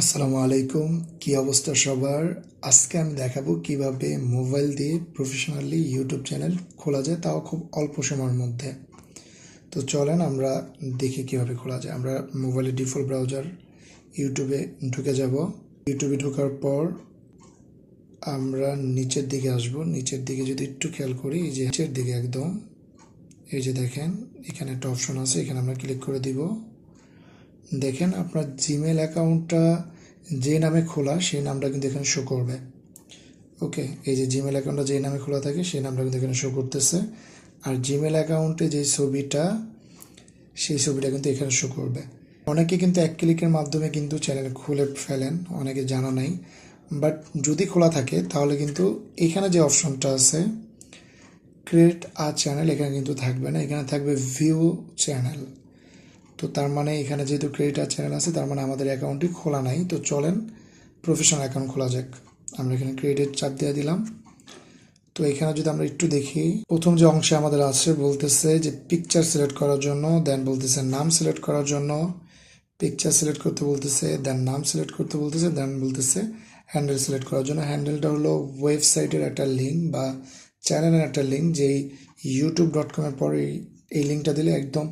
আসসালামু আলাইকুম। কি অবস্থা সবার? আজকে আমি দেখাবো কীভাবে মোবাইল দিয়ে প্রফেশনালি ইউটিউব চ্যানেল খোলা যায়, তাও খুব অল্প সময়ের মধ্যে। তো চলেন আমরা দেখি কীভাবে খোলা যায়। আমরা মোবাইলের ডিফল্ট ব্রাউজার ইউটিউবে ঢুকে যাব। ইউটিউবে ঢোকার পর আমরা নিচের দিকে আসব। নিচের দিকে যদি একটু খেয়াল করি, এই যে নিচের দিকে একদম। এই যে দেখেন, এখানে একটা অপশন আছে, এখানে আমরা ক্লিক করে দিব। দেখেন আপনার জিমেল অ্যাকাউন্টটা যে নামে খোলা, সেই নামটা কিন্তু এখানে শো করবে। ওকে এই যে জিমেল অ্যাকাউন্টটা যে নামে খোলা থাকে, সেই নামটা কিন্তু এখানে শো করতেছে। আর জিমেল অ্যাকাউন্টে যে ছবিটা, সেই ছবিটা কিন্তু এখানে শো করবে। অনেকে কিন্তু এক ক্লিকের মাধ্যমে কিন্তু চ্যানেল খুলে ফেলেন, অনেকে জানা নাই। বাট যদি খোলা থাকে, তাহলে কিন্তু এখানে যে অপশনটা আছে ক্রিয়েট আ চ্যানেল এখানে কিন্তু থাকবে না। এখানে থাকবে ভিউ চ্যানেল তো তার মানে এখানে যেহেতু ক্রেডিটার চ্যানেল আছে, তার মানে আমাদের অ্যাকাউন্টটি খোলা নাই। তো চলেন প্রফেশনাল অ্যাকাউন্ট খোলা যাক। আমরা এখানে ক্রেডিট চাপ দিয়ে দিলাম। তো এখানে যদি আমরা একটু দেখি, প্রথম যে অংশে আমাদের আছে বলতেছে যে পিকচার সিলেক্ট করার জন্য দেন বলতেছে নাম সিলেক্ট করার জন্য। পিকচার সিলেক্ট করতে বলতেছে দেন নাম সিলেক্ট করতে বলতেছে দেন বলতেছে হ্যান্ডেল সিলেক্ট করার জন্য। হ্যান্ডেলটা হলো ওয়েবসাইটের একটা লিঙ্ক বা চ্যানেলের একটা লিঙ্ক যেই ইউটিউব ডট কমের পরে এই লিঙ্কটা দিলে একদম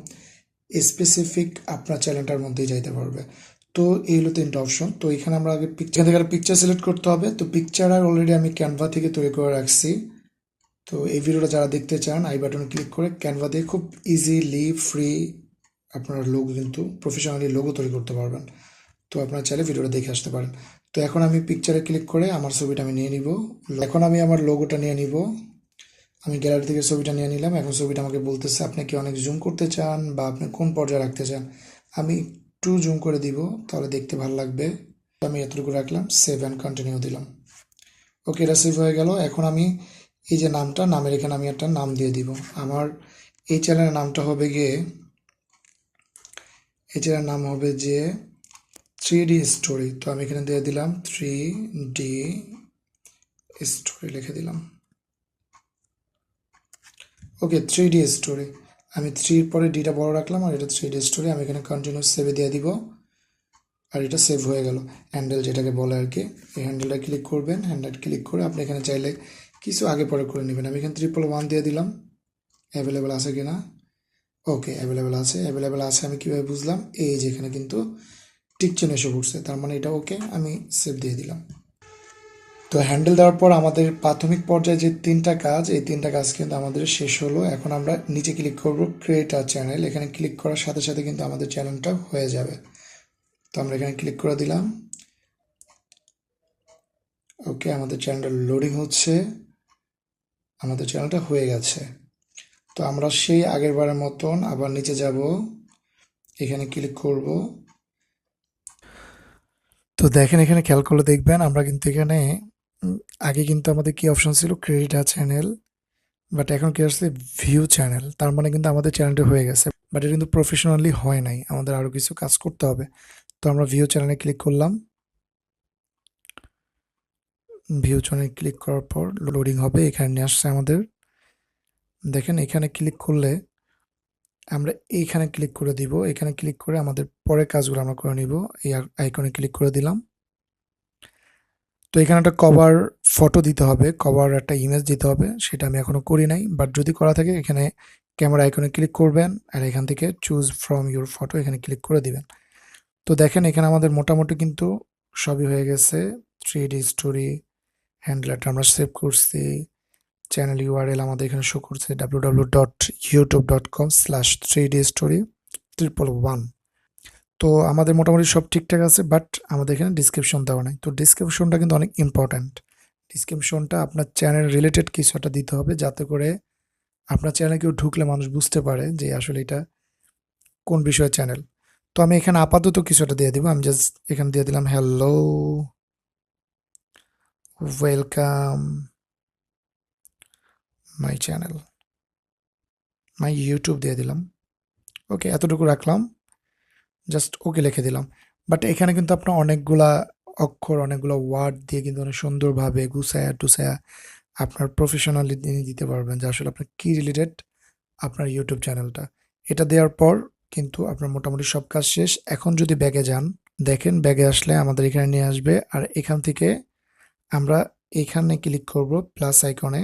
স্পেসিফিক আপনার চ্যানেলটার মধ্যেই যাইতে পারবে। তো এই হলো তিনটা অপশন তো এখানে আমরা আগে পিকচার থেকে পিকচার সিলেক্ট করতে হবে। তো পিকচার আর অলরেডি আমি ক্যানভা থেকে তৈরি করে রাখছি। তো এই ভিডিওটা যারা দেখতে চান আই বাটন ক্লিক করে ক্যানভা দিয়ে খুব ইজিলি ফ্রি আপনার লোগো কিন্তু প্রফেশনালি লোগো তৈরি করতে পারবেন। তো আপনারা চাইলে ভিডিওটা দেখে আসতে পারেন। তো এখন আমি পিকচারে ক্লিক করে আমার ছবিটা আমি নিয়ে নিব। এখন আমি আমার লোগোটা নিয়ে নিব। আমি গ্যালারি থেকে ছবিটা নিয়ে নিলাম। এখন ছবিটা আমাকে বলতেছে, আপনি কি অনেক জুম করতে চান বা আপনি কোন পর্যায়ে রাখতে চান? আমি একটু জুম করে দিব, তাহলে দেখতে ভালো লাগবে। আমি এতটুকু রাখলাম সেভ অ্যান্ড কন্টিনিউ দিলাম। ওকে এটা সেভ হয়ে গেল। এখন আমি এই যে নামটা, নামের এখানে আমি একটা নাম দিয়ে দিব। আমার এই চ্যানেলের নামটা হবে গিয়ে, এই চ্যানেলের নাম হবে যে থ্রি ডি স্টোরি তো আমি এখানে দিয়ে দিলাম থ্রি ডি স্টোরি লিখে দিলাম। ওকে থ্রি ডি স্টোরি আমি থ্রির পরে ডিটা বড় রাখলাম আর এটা থ্রি ডি স্টোরি আমি এখানে কন্টিনিউ সেভে দিয়ে দিব। আর এটা সেভ হয়ে গেল। হ্যান্ডেল যেটাকে বলে আর কি, এই হ্যান্ডেলটা ক্লিক করবেন। হ্যান্ডেল ক্লিক করে আপনি এখানে চাইলে কিছু আগে পরে করে নেবেন। আমি এখানে ট্রিপল ওয়ান দিয়ে দিলাম। অ্যাভেলেবেল আছে কি না ওকে অ্যাভেলেবেল আছে। অ্যাভেলেবেল আছে আমি কীভাবে বুঝলাম? এই যে এখানে কিন্তু টিক চেন এসে পড়ছে। তার মানে এটা ওকে আমি সেভ দিয়ে দিলাম। তো হ্যান্ডেল দেওয়ার পর আমাদের প্রাথমিক পর্যায়ে যে তিনটা কাজ, এই তিনটা কাজ কিন্তু আমাদের শেষ হলো। এখন আমরা নিচে ক্লিক করব ক্রিয়েট আ চ্যানেল এখানে ক্লিক করার সাথে সাথে কিন্তু আমাদের চ্যানেলটা হয়ে যাবে। তো আমরা এখানে ক্লিক করে দিলাম। ওকে আমাদের চ্যানেলটা লোডিং হচ্ছে। আমাদের চ্যানেলটা হয়ে গেছে। তো আমরা সেই আগের বারের মতন আবার নিচে যাব। এখানে ক্লিক করব। তো দেখেন এখানে খেয়াল করলে দেখবেন আমরা কিন্তু এখানে আগে কিন্তু আমাদের কি অপশন ছিল? ক্রেডিট চ্যানেল বাট এখন কি আসছে? ভিউ চ্যানেল তার মানে কিন্তু আমাদের চ্যানেলটা হয়ে গেছে বাট এটা কিন্তু প্রফেশনালি হয় নাই, আমাদের আরও কিছু কাজ করতে হবে। তো আমরা ভিউ চ্যানেলে ক্লিক করলাম। ভিউ চ্যানেলে ক্লিক করার পর লোডিং হবে, এখানে নিয়ে আসছে আমাদের। দেখেন, এখানে ক্লিক করলে আমরা এইখানে ক্লিক করে দিব, এখানে ক্লিক করে আমাদের পরের কাজগুলো আমরা করে নিব, এই আইকনে ক্লিক করে দিলাম। তো এখানে একটা কভার ফটো দিতে হবে কভার একটা ইমেজ দিতে হবে, সেটা আমি এখনও করি নাই বাট যদি করা থাকে এখানে ক্যামেরা আইকনে ক্লিক করবেন আর এখান থেকে চুজ ফ্রম ইউর ফটো এখানে ক্লিক করে দিবেন। তো দেখেন এখানে আমাদের মোটামুটি কিন্তু সবই হয়ে গেছে থ্রি ডি স্টোরি হ্যান্ডলারটা আমরা সেভ করছি চ্যানেল ইউআরএল আমাদের এখানে শো করছে W W dot YouTube dot com slash three D story triple one তো আমাদের মোটামুটি সব ঠিকঠাক আছে বাট আমাদের এখানে ডিসক্রিপশন দেওয়া নাই। তো ডিসক্রিপশনটা কিন্তু অনেক ইম্পর্ট্যান্ট ডিসক্রিপশনটা আপনার চ্যানেল রিলেটেড কিছু একটা দিতে হবে যাতে করে আপনার চ্যানেলে কেউ ঢুকলে মানুষ বুঝতে পারে যে আসলে এটা কোন বিষয়ের চ্যানেল তো আমি এখানে আপাতত কিছু একটা দিয়ে দিব, আমি জাস্ট এখানে দিয়ে দিলাম hello welcome my channel my YouTube দিয়ে দিলাম। ওকে এতটুকু রাখলাম। জাস্ট ওকে লিখে দিলাম। বাট এখানে কিন্তু আপনার অনেকগুলা অক্ষর, অনেকগুলো ওয়ার্ড দিয়ে কিন্তু অনেক সুন্দরভাবে গুছায়া টুসায়া আপনার প্রফেশনালি দিতে পারবেন, যে আসলে আপনার কী রিলেটেড আপনার ইউটিউব চ্যানেলটা এটা দেওয়ার পর কিন্তু আপনার মোটামুটি সব কাজ শেষ। এখন যদি ব্যাগে যান, দেখেন ব্যাগে আসলে আমাদের এখানে নিয়ে আসবে। আর এখান থেকে আমরা এখানে ক্লিক করব প্লাস আইকনে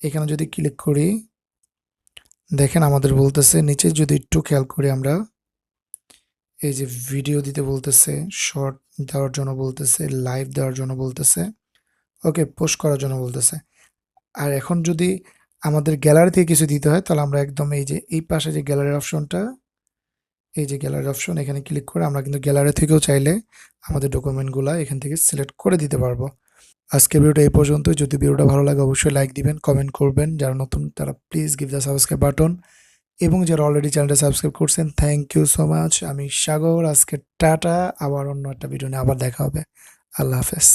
এখানে যদি ক্লিক করি, দেখেন আমাদের বলতেছে, নিচে যদি একটু খেয়াল করি আমরা এই যে ভিডিও দিতে বলতেছে শর্ট দেওয়ার জন্য বলতেছে লাইভ দেওয়ার জন্য বলতেছে ওকে পোস্ট করার জন্য বলতেছে। আর এখন যদি আমাদের গ্যালারি থেকে কিছু দিতে হয়, তাহলে আমরা একদম এই যে, এই পাশে যে গ্যালারির অপশনটা এই যে গ্যালারি অপশন এখানে ক্লিক করে আমরা কিন্তু গ্যালারি থেকেও চাইলে আমাদের ডকুমেন্টগুলো এখান থেকে সিলেক্ট করে দিতে পারব। আজকের ভিডিওটা এই পর্যন্ত যদি ভিডিওটা ভালো লাগে, অবশ্যই লাইক দিবেন কমেন্ট করবেন। যারা নতুন, তারা please give the subscribe button এবং যারা অলরেডি চ্যানেলটা সাবস্ক্রাইব করছেন থ্যাংক ইউ সো মাচ আমি সাগর, আজকে টাটা, আবার অন্য একটা ভিডিও নিয়ে আবার দেখা হবে। আল্লাহ হাফেজ।